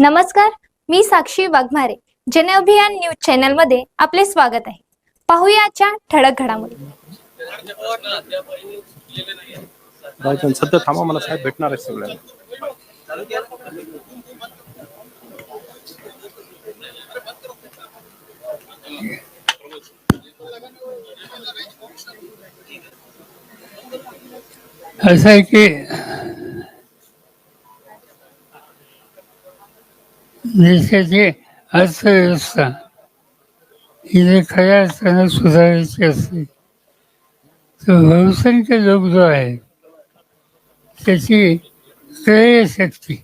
नमस्कार मी साक्षी वाघमारे. जन अभियान न्यूज चॅनलमध्ये आपले स्वागत आहे. पाहूया आजच्या ठळक घडामोडी. सध्या थांबा मला साहेब भेटणार आहे सगळ्यांना असं आहे की देशाची अर्थव्यवस्था ही जे खऱ्या अर्थानं सुधारायची असते तर बहुसंख्य लोक जो आहे त्याची क्रय शक्ती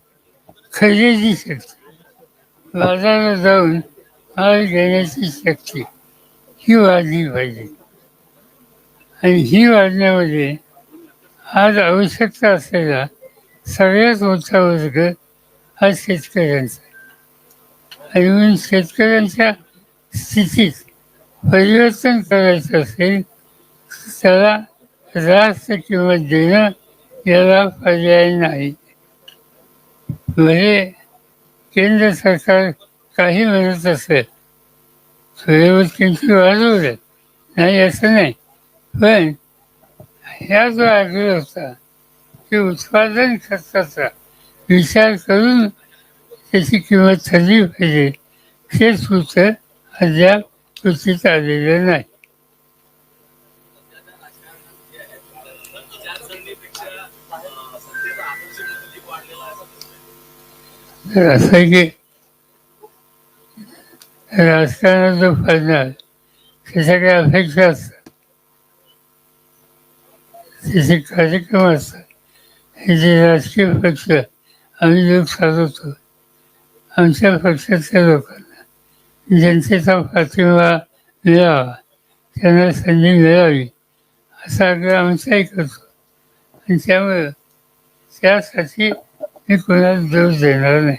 खरेदी शक्ती बाजारात जाऊन माल घेण्याची शक्ती ही वाढली पाहिजे आणि ही वाढण्यामध्ये आज आवश्यकता असलेला सगळ्यात मोठा वर्ग हा शेतकऱ्यांचा आणि शेतकऱ्यांच्या स्थितीत परिवर्तन करायचं असेल त्याला रास्त किंमत देणं याला पर्याय नाही. म्हणजे केंद्र सरकार काही म्हणत असेल वेळेवर किमती दे नाही असं नाही. पण ह्या जो आग्रह होता की उत्पादन खर्चाचा विचार करून त्याची किंमत ठरली पाहिजे. हे सूत्र अद्याप कृतीत आलेलं नाही. तर असं आहे की राजकारणात जो फळणार त्याच्या काही अपेक्षा असतात. त्याचे कार्यक्रम असतात. हे जे राजकीय पक्ष आम्ही लोक साधवतो आमच्या पक्षातल्या लोकांना जनतेचा पाठिंबा मिळावा त्यांना संधी मिळावी असा आग्रह आमचाही करतो. आणि त्यामुळं त्यासाठी मी कोणाला दोष देणार नाही.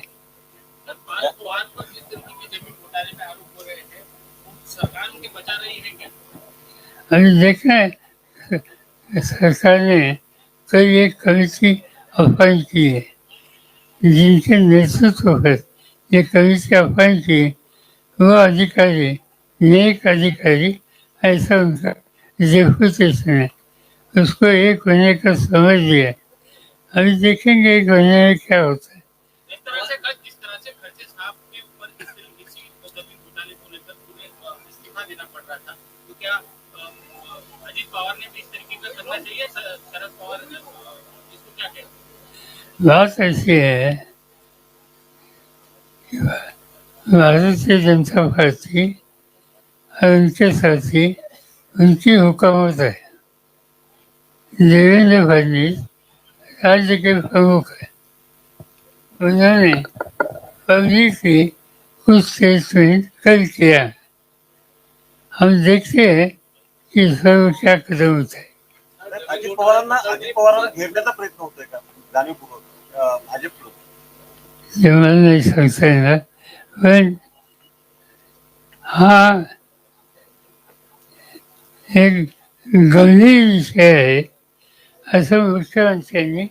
आणि जे काय सरकार ने कई एक कमिटी अपॉइंट की है जिनके नेतृत्व पर ये कविता कवीची की वो अधिकारी नेक अधिकारी ऐसा उनका डेपुटेशन तो है उसको एक होने का समझ दिया। अभी देखेंगे एक होने में क्या होता है? बात ऐसी है भारतीय जनता पार्टी और उंची हुकामत आहे. देवेंद्र फडणवीस राज्य के प्रमुख है उन्होंने पब्लिकली कुछ स्टेटमेंट कर किया हम देखते हैं कि इस क्या कदम उठाए. अजित पवारांना अजित पवारांना घेरण्याचा प्रयत्न होतोय का? जाणीवपूर्वक अं, भाजपकडून? ते नाही सांगता येणार पण हा एक गंभीर विषय आहे असं मुख्यमंत्र्यांनी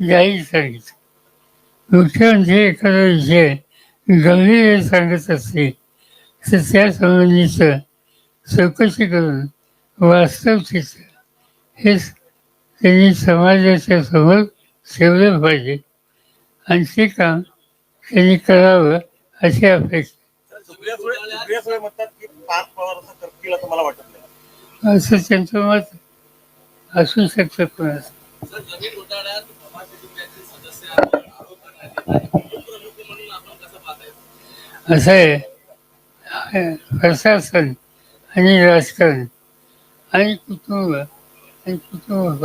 जाहीर सांगितलं मुख्यमंत्री एखादा विषय गंभीर सांगत असतील तर त्यासंबंधीचं चौकशी करून वास्तव चित्र हे त्यांनी समाजाच्या समोर ठेवलं पाहिजे आणि ते काम त्यांनी करावं अशी अपेक्षा. असं त्यांचं मत असू शकतं कोणाचं असं. आहे. हा प्रशासन आणि राजकारण आणि कुटुंब आणि कुटुंब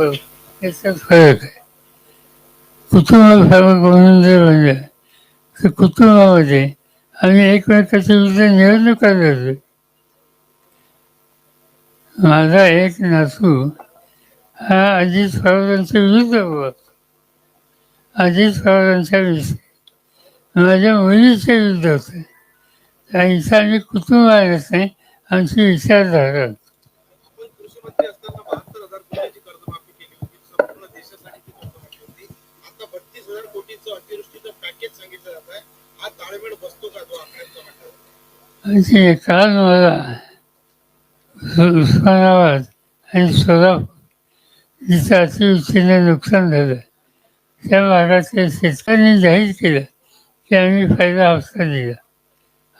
याच्यात फरक आहे. कुटुंब फरक म्हणून जर म्हणलं तर कुटुंबामध्ये आम्ही एकमेकाच्या विरुद्ध निवडणुका लढलो माझा एक नातू हा अजित पवारांच्या विरुद्ध होता. अजित पवारांच्या विषय माझ्या मुलीच्या विरुद्ध होते. इथं आम्ही कुटुंब आणत नाही आमची विचारधारा म्हणजे काल मला उस्मानाबाद आणि सोलापूर जिथं अतिवृष्टीनं नुकसान झालं. त्या भागातल्या शेतकऱ्यांनी जाहीर केलं की आम्ही पहिला हप्ता दिला.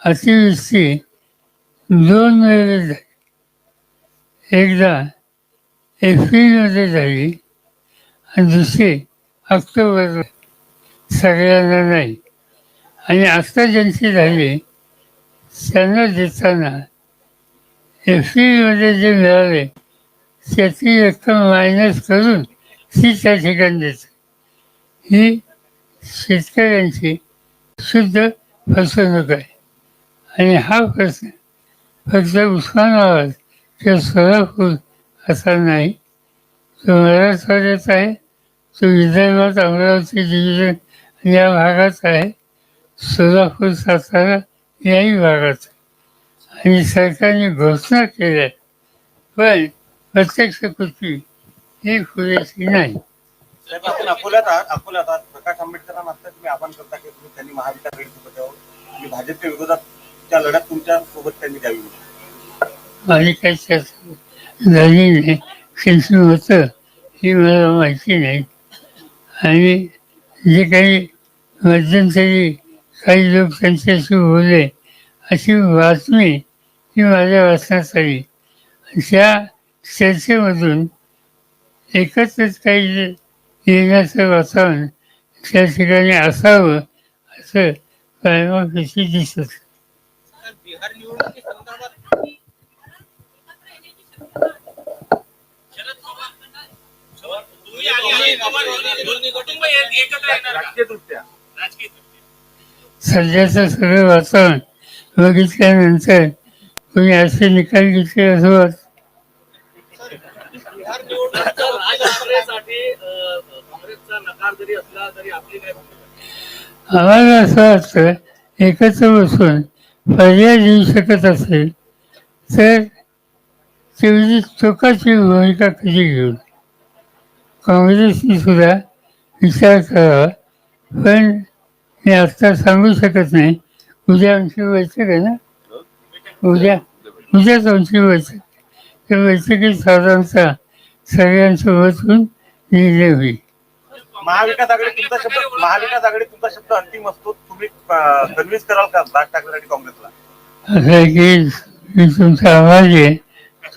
अतिवृष्टी दोन वेळेला झाली. एकदा एप्रिलमध्ये झाली आणि दुसरी ऑक्टोबर सगळ्यांना नाही. आणि आत्ता ज्यांची झाली त्यांना देताना एप्रिलमध्ये जे मिळाले त्याची रक्कम मायनस करून ती त्या ठिकाणी देते ही शेतकऱ्यांची शुद्ध फसवणूक आहे आणि हा प्रश्न फक्त उस्मानाबाद किंवा सोलापूर असा नाही तो मराठवाड्यात आहे तो विदर्भात अमरावती डिव्हिजन या भागात आहे सोलापूर सातारा याही भागात. आणि सरकारने घोषणा केल्या पण प्रत्यक्ष कृती ही पुरेशी नाही. साहेब आपण अकोल्यात आहात अकोल्यात आहात. प्रकाश आंबेडकरांना आता तुम्ही आवाहन करता की तुम्ही त्यांनी महाविकास आघाडी सोबत यावं तुम्ही भाजपच्या विरोधात त्या लढ्यात तुमच्यासोबत त्यांनी द्यावी. माझी काही चर्चा झाली नाही. होतं ही मला माहिती नाही. आणि जे काही मध्यंतरी काही लोक त्यांच्याशी बोलले अशी बातमी ही माझ्या वाचण्यात आली. त्या चर्चेमधून एकत्रच काही येण्याचं वातावरण त्या ठिकाणी असावं असं कायमापेशी दिसत. एकत्र सध्याचं सगळं वातावरण बघितल्यानंतर कोणी असे निकाल घेतले असं वाटतं? आम्हाला असं वाटतं एकत्र बसून पर्याय देऊ शकत असेल तर तेवढी चोकाची भूमिका कधी घेऊन काँग्रेसने सुद्धा विचार करावा पण मी आत्ता सांगू शकत नाही. उद्या आमची बैठक आहे ना? उद्या उद्याच आमची बैठक. त्या बैठकीत साधारणतः सगळ्यांसोबत होऊन निर्णय होईल. महाविकास आघाडी तुमचा शब्द महाविकास आघाडी तुमचा शब्द अंतिम असतो. तुम्ही कन्व्हिन्स कराल का राज ठाकरे आणि काँग्रेसला? असं आहे की मी तुमचा आवाज आहे.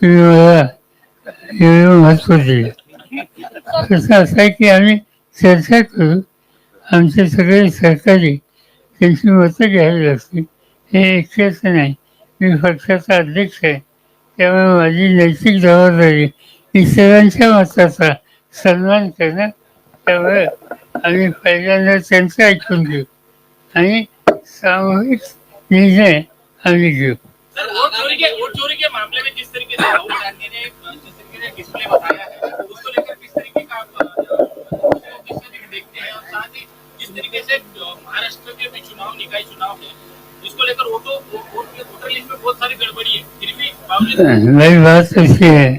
तुम्ही मला एवढं महत्त्व दिलं कसं असं आहे की आम्ही चर्चा करू. आमचे सगळे सहकारी त्यांची मतं घ्यावी लागतील हे एकट्याचं नाही. मी पक्षाचा अध्यक्ष आहे. त्यामुळे माझी नैतिक जबाबदारी इतरांच्या मताचा सन्मान करणं त्यामुळे आम्ही पहिल्यांदा त्यांचं ऐकून घेऊ आणि सामूहिक निर्णय आम्ही घेऊ. चोरी के वोट चोरी के मामले में जिस तरीके से राहुल गांधी ने जिस तरीके से डिस्प्ले बताया है? जिस तरीके से महाराष्ट्र के भी चुनाव निकाय चुनाव है। इसको लेकर वोटों वोटर लिस्ट में बहुत सारी गड़बड़ी है। फिर भी बावजूद बात ऐसी है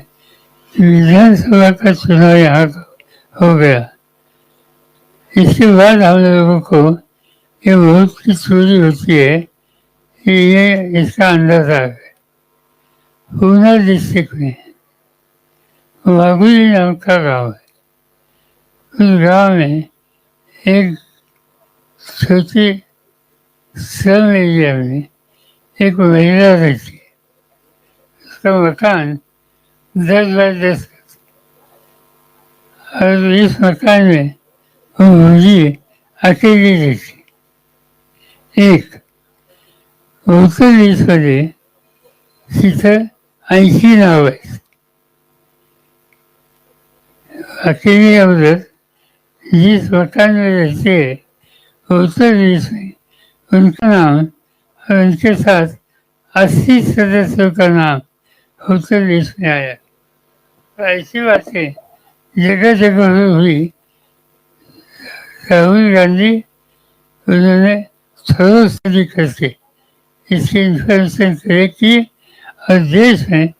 विधानसभा का चुनाव यहाँ हो गया। इसके बाद हम लोगों को ये बहुत की चोरी होती है कि ये इसका अंदाजा है पूना डिस्ट्रिक्ट में वागुली नाम का गाँव है। उस गांव में एक छोटी श्रम एरिया एक महिला रहती मकान दस बाय दस और इस मकान में मुझे अकेली रहती एक उत्तर दिशेमध्ये तिथं ऐंशी नाव आहेत अकेली अगोदर जी मकान में उत्तर दिश में उनका नाम और उनके साथ अस्सी सदस्यों का नाम उत्तर देश में आया। तो ऐसी बातें जगह जगह में हुई। राहुल गांधी उन्होंने थोड़ा स्टडी करके इसकी इंफॉर्मेशन कलेक्ट की और देश में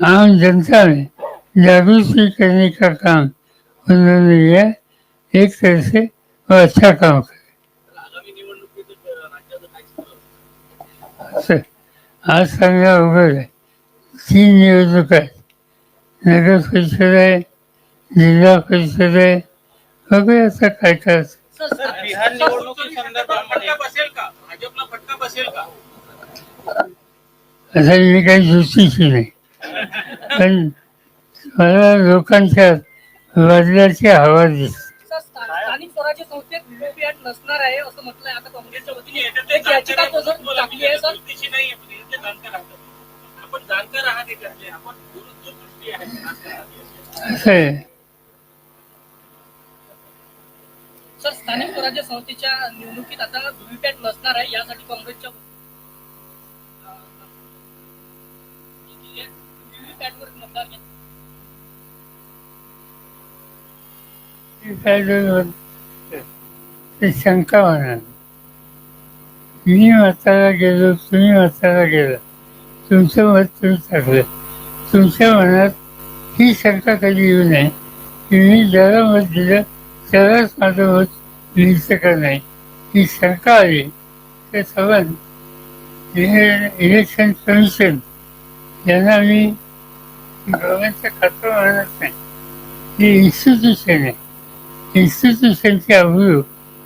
आम जनता में जागृति करने का काम उन्होंने लिया एक तरह से वो अच्छा काम करे असं आज सांगा अवघड आहे. तीन निवडणूक आहेत. नगर परिषद आहे जिल्हा परिषद आहे बघूया आता काय काय बिहार निवडणुकी फटका बसेल का? भाजपला फटका बसेल का? आता मी काही ज्योतिषी नाही. पण मला लोकांच्या बदलाची हवा दिसते नसणार आहे असं म्हटलंय आता काँग्रेसच्या वतीने एक याचिका टाकली आहे सर ज्योतिषी नाही आहे, पण याच्यातले जाणकार आहात. आपण जाणकार आहात याच्यातले आपण दूरदृष्टी आहे सर स्थानिक स्वराज्य संस्थेच्या निवडणुकीत आता व्हीव्हीपॅट नसणार आहे यासाठी काँग्रेसच्या व्हीव्हीपॅटवर मतदार घेतलं. ते शंका होणार मी मताला गेलो तुम्ही मताला गेला. तुमचं मत तुम्ही टाकलं तुमच्या मनात ही शंका कधी येऊ नये की मी ज्याला मत दिलं त्यालाच माझं मत लिहिचं का नाही? ही शंका आली. ते सवन इलेक्शन कमिशन यांना मी गव्हर्नमेंटचं खातं म्हणत नाही. ही इन्स्टिट्यूशन आहे. इन्स्टिट्यूशनची अवघड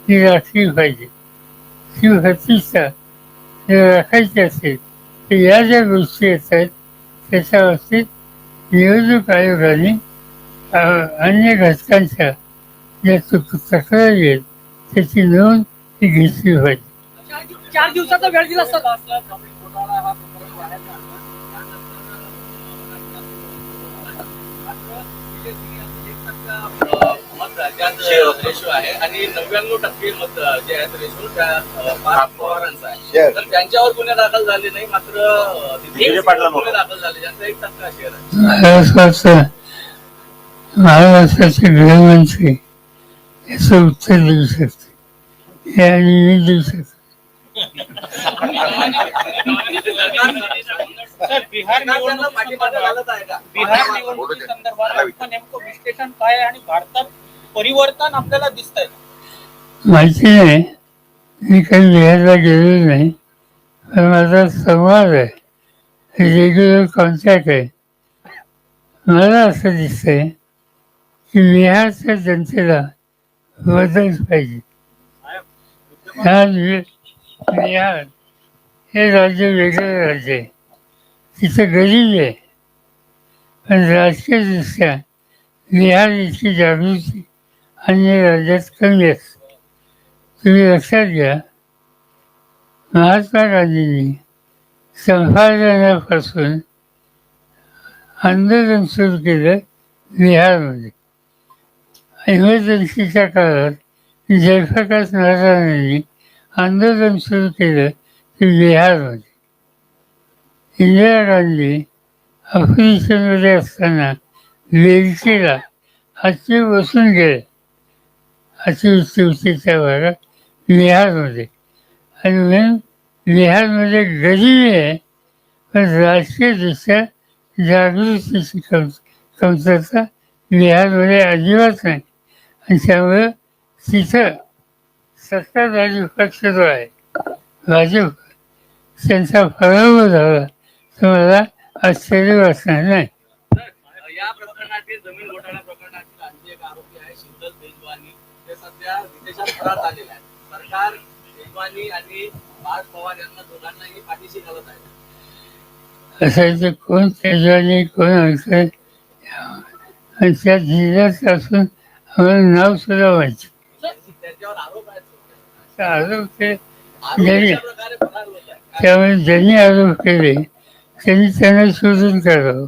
ती राखली पाहिजे ती प्रतिष्ठा राखायची असेल तर या ज्या गोष्टी येतात त्याच्या बाबतीत निवडणूक आयोगाने अन्य घटकांच्या ज्या तक्रारी आहेत त्याची नोंद ही घेतली पाहिजे. चार- दिवसाचा वेळ दिला राज्यात रेशो आहे. आणि नव्याण्णव टक्के मत जे आहेत रेशो त्या अ, पाच पवारांचा आहे. तर त्यांच्यावर गुन्हे दाखल झाले नाही मात्र. गुन्हे दाखल झाले. ज्यांचा एक टक्का शेअर आहे. महाराष्ट्राचे गृहमंत्री याचं उत्तर देऊ शकते. हे आणि मी देऊ शकतो. सर बिहार निवडणुकी बिहार निवडणुकी संदर्भात नेमकं विश्लेषण काय आणि भारतात परिवर्तन आपल्याला दिसत आहे माहिती नाही. मी काही बिहारला गेलेलो नाही. पण माझा संवाद आहे. रेग्युलर कॉन्टॅक्ट आहे. मला असं दिसतंय की बिहारच्या जनतेला बदल पाहिजे. बिहार हे राज्य वेगळं राज्य आहे. तिथं गरीब आहे. पण राजकीयदृष्ट्या बिहार इतकी जागृती अन्य राज्यात कमी आहेत तुम्ही लक्षात घ्या. महात्मा गांधींनी संभाजनापासून आंदोलन सुरू केलं बिहारमध्ये. इमर्जन्सीच्या काळात जयप्रकाश नारायणांनी आंदोलन सुरू केलं ते बिहारमध्ये. इंदिरा गांधी ऑपरेशनमध्ये असताना वेलचीला हाती बसून गेले. अतिवृष्टीच्या भागात बिहारमध्ये आणि म्हणून बिहारमध्ये गरिबी आहे पण राजकीयदृष्ट्या जागृतीची कम कमतरता बिहारमध्ये अजिबात नाही. आणि त्यामुळं तिथं सत्ताधारी पक्ष जो आहे भाजप त्यांचा पराभव झाला. तर मला आश्चर्य वाटणार नाही या प्रकरणातील जमीन घोटाळा प्रकरणातील आणखी एक आरोपी आहे शिवदल तेजवानी ते विदेशात परत आलेले आहेत सरकार तेजवानी आणि पार्थ पवार यांना दोघांनाही पाठीशी घालत आहे. असायचं कोण तेजवानी कोण अंतर आणि त्या जिल्ह्यात असून आम्हाला नाव सुद्धा त्यांच्यावर आरोप आहेत. तर आरोप ते आरोप ज्यांनी अशा प्रकारे फरार होत आहे. त्यामुळे ज्यांनी आरोप केले त्यांनी त्यांना शोधून काढावं.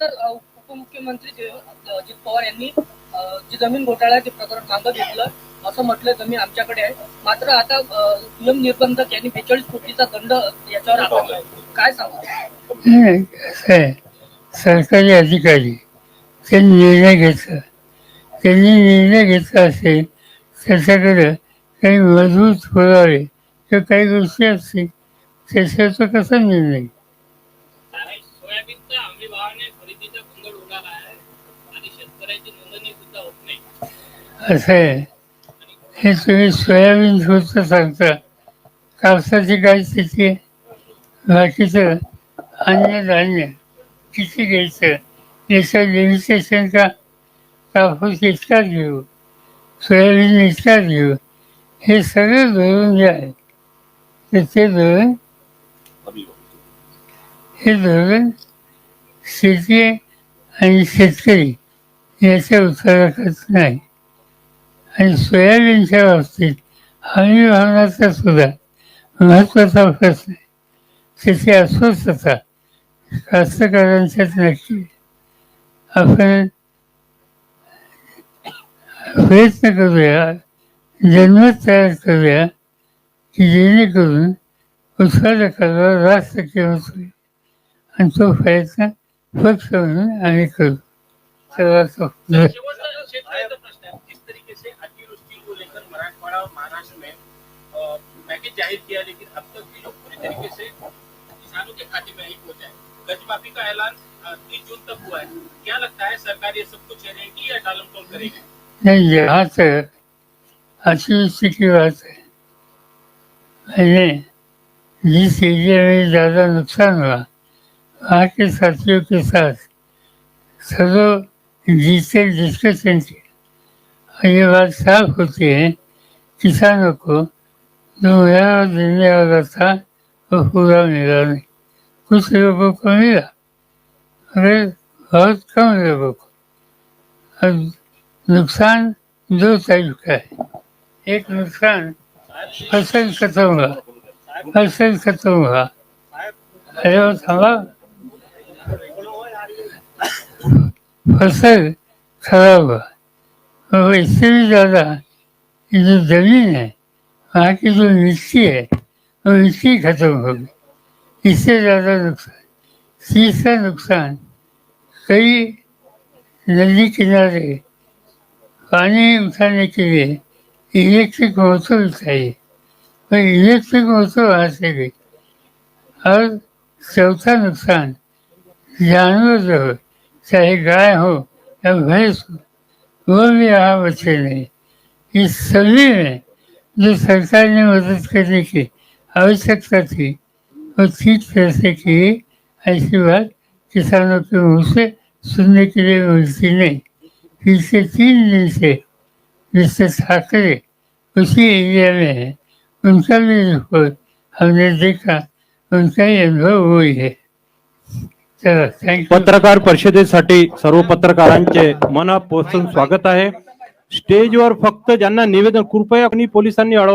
सर अ, उपमुख्यमंत्री जे- अजित पवार यांनी अ, जे जमीन घोटाळ्याचे प्रकरण मागं घेतलं असं म्हटलं जमीन आमच्याकडे आहे. मात्र आता नियम निर्बंधक यांनी बेचाळीस कोटीचा दंड याच्यावर काय सांगू? सरकारी अधिकारी त्यांनी निर्णय घेतला. त्यांनी निर्णय घेतला असेल त्याच्याकडं काही मजबूत पुरावे किंवा काही गोष्टी असतील त्याच्यावर तो कसा निर्णय? घेईल? सोयाबीनचा हमी भावाने खरेदीचा गोंधळ उडाला आहे आणि शेतकऱ्याची नोंदणी सुद्धा होत नाही. असं आहे. हे तुम्ही सोयाबीन होतं सांगता कापसाची काय स्थिती आहे बाकीचं अन्नधान्य किती घ्यायचं? याचं लिमिटेशन का? कापूस इतकाच घेऊ सोयाबीन इतकाच घेऊ हे सगळं धरून जे आहे तर ते धोरण हे धोरण शेती आणि शेतकरी याच्या उत्तराखत नाही. आणि सोयाबीनच्या बाबतीत हमी भावनाचा सुद्धा महत्त्वाचा प्रश्न आहे. त्याची अस्वस्थता कास्तकारांच्यात नक्की आपण प्रयत्न करूया जन्मत तयार करूया की जेणेकरून उत्पादकाला रास्त किंमत होईल आणि तो प्रयत्न पक्ष म्हणून आम्ही करू. चला तो शेवटचा शेतकऱ्याचा प्रश्न है जिस तरीके से अतिवृष्टि को लेकर मराठवाड़ा और महाराष्ट्र में अ, पैकेज जाहिर किया लेकिन अब तक भी लोग पूरी तरीके से किसानों के खाते में नहीं पहुंचा है हो कर्ज माफी का ऐलान तीस जून तक हुआ है। क्या लगता है सरकार ये सब कुछ करेगी या टालम टोल करेगी? नहीं यहाँ से अच्छी की बात है। मैंने जिस एरिया में ज़्यादा नुकसान हुआ। वहाँ के साथियों के साथ सदो डिटेल डिस्कशन किया। और ये बात साफ होती है किसानों को जो मेरा देने वाला था वो पूरा मिला कुछ लोगों को मिला अरे बहुत कम लोगों को अब नुकसान दो टाइप का है एक नुकसान फसल खत्म हुआ फसल खत्म हुआ अरे वो थामा फसल खराब हुआ और इससे भी ज़्यादा जो जमीन है वहाँ की जो मिट्टी है वो मिट्टी खत्म हो गई इससे ज़्यादा नुकसान? तीसरा नुकसान कई नदी किनारे पानी उठाने के लिए इलेक्ट्रिक मोटर चाहिए और इलेक्ट्रिक मोटर वहाँ से गई। और चौथा नुकसान जानवर जो हो चाहे गाय हो या भैंस हो वो भी यहाँ बचे नहीं। इस सभी में जो सरकार ने मदद करने की आवश्यकता थी वो ठीक तरह से की ऐसी बात किसानों के मुँह से सुनने के लिए मिलती नहीं. पिछले तीन दिन से जिससे ठाकरे उसी एरिया में है उनका भी रिपोर्ट हमने देखा उनका ही अनुभव हुई है पत्रकार परिषदेसाठी सर्व पत्रकारांचे मनापासून स्वागत आहे. स्टेजवर फक्त ज्यांना निवेदन कृपया कोणी पोलिसांनी अडवा